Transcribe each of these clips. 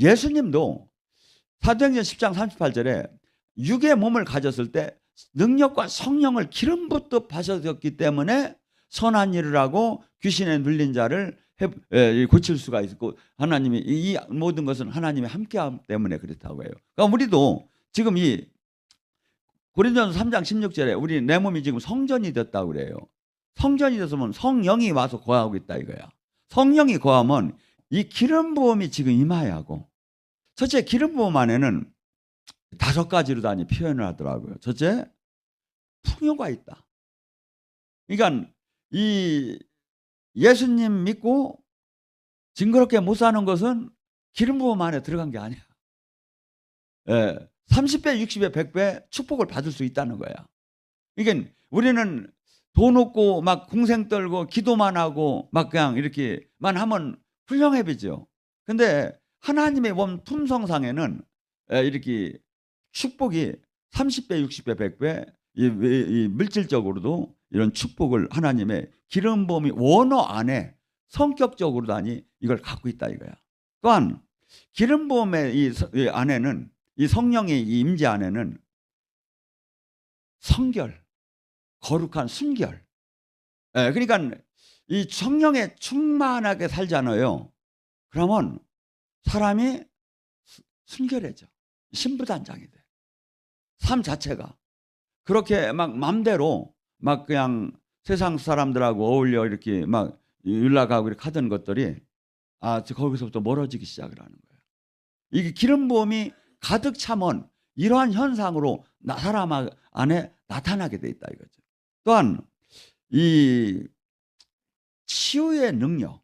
예수님도 사도행전 10장 38절에 육의 몸을 가졌을 때 능력과 성령을 기름 붓듯 받으셨기 때문에 선한 일을 하고 귀신에 눌린 자를 고칠 수가 있고 하나님이 이이 모든 것은 하나님이 함께함 때문에 그렇다고 해요. 그러니까 우리도 지금 이 고린도전서 3장 16절에 우리 내 몸이 지금 성전이 됐다고 그래요. 성전이 됐으면 성령이 와서 거하고 있다 이거야. 성령이 거하면 이 기름 부음이 지금 임하야 하고 첫째 기름 부음 안에는 다섯 가지로 다니 표현을 하더라고요. 첫째 풍요가 있다. 그러니까 이 예수님 믿고 징그럽게 못 사는 것은 기름 부음 안에 들어간 게 아니야. 예, 30배, 60배, 100배 축복을 받을 수 있다는 거야. 이게 우리는 돈 없고 막 궁생 떨고 기도만 하고 막 그냥 이렇게만 하면 훌륭해 보죠. 근데 하나님의 원 품성상에는 에, 이렇게 축복이 30배, 60배, 100배 이, 이 물질적으로도 이런 축복을 하나님의 기름 부음이 원어 안에 성격적으로 다니 이걸 갖고 있다 이거야. 또한 기름 부음의 이, 서- 이 안에는 이 성령의 이 임재 안에는 성결, 거룩한 순결. 예, 그러니까 이 성령에 충만하게 살잖아요. 그러면 사람이 수- 순결해져. 신부단장이 돼. 삶 자체가. 그렇게 막 맘대로 막 그냥 세상 사람들하고 어울려 이렇게 막 연락하고 이렇게 하던 것들이 아, 저 거기서부터 멀어지기 시작을 하는 거예요. 이게 기름 부음이 가득 차면 이러한 현상으로 나 사람 아- 안에 나타나게 돼 있다 이거죠. 또한 이 치유의 능력.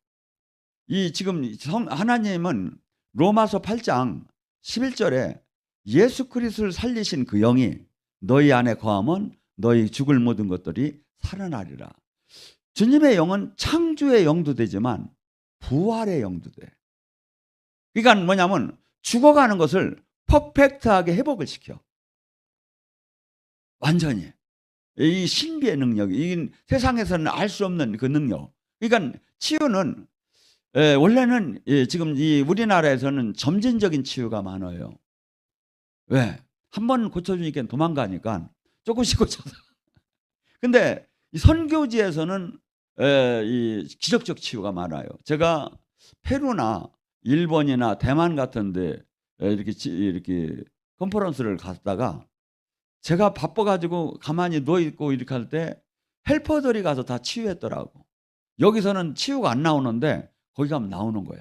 이 지금 성 하나님은 로마서 8장 11절에 예수 그리스도를 살리신 그 영이 너희 안에 거하면 너희 죽을 모든 것들이 살아나리라. 주님의 영은 창조의 영도 되지만 부활의 영도 돼. 그러니까 뭐냐면 죽어가는 것을 퍼펙트하게 회복을 시켜. 완전히. 이 신비의 능력, 이 세상에서는 알 수 없는 그 능력. 그러니까 치유는 에, 원래는 예, 지금 이 우리나라에서는 점진적인 치유가 많아요. 왜? 한 번 고쳐주니까 도망가니까 조금씩 고쳐서. 근데 이 선교지에서는 에, 이 기적적 치유가 많아요. 제가 페루나 일본이나 대만 같은데 에, 이렇게 치- 이렇게 컨퍼런스를 갔다가 제가 바빠가지고 가만히 누워 있고 이렇게 할 때 헬퍼들이 가서 다 치유했더라고. 여기서는 치유가 안 나오는데 거기 가면 나오는 거야.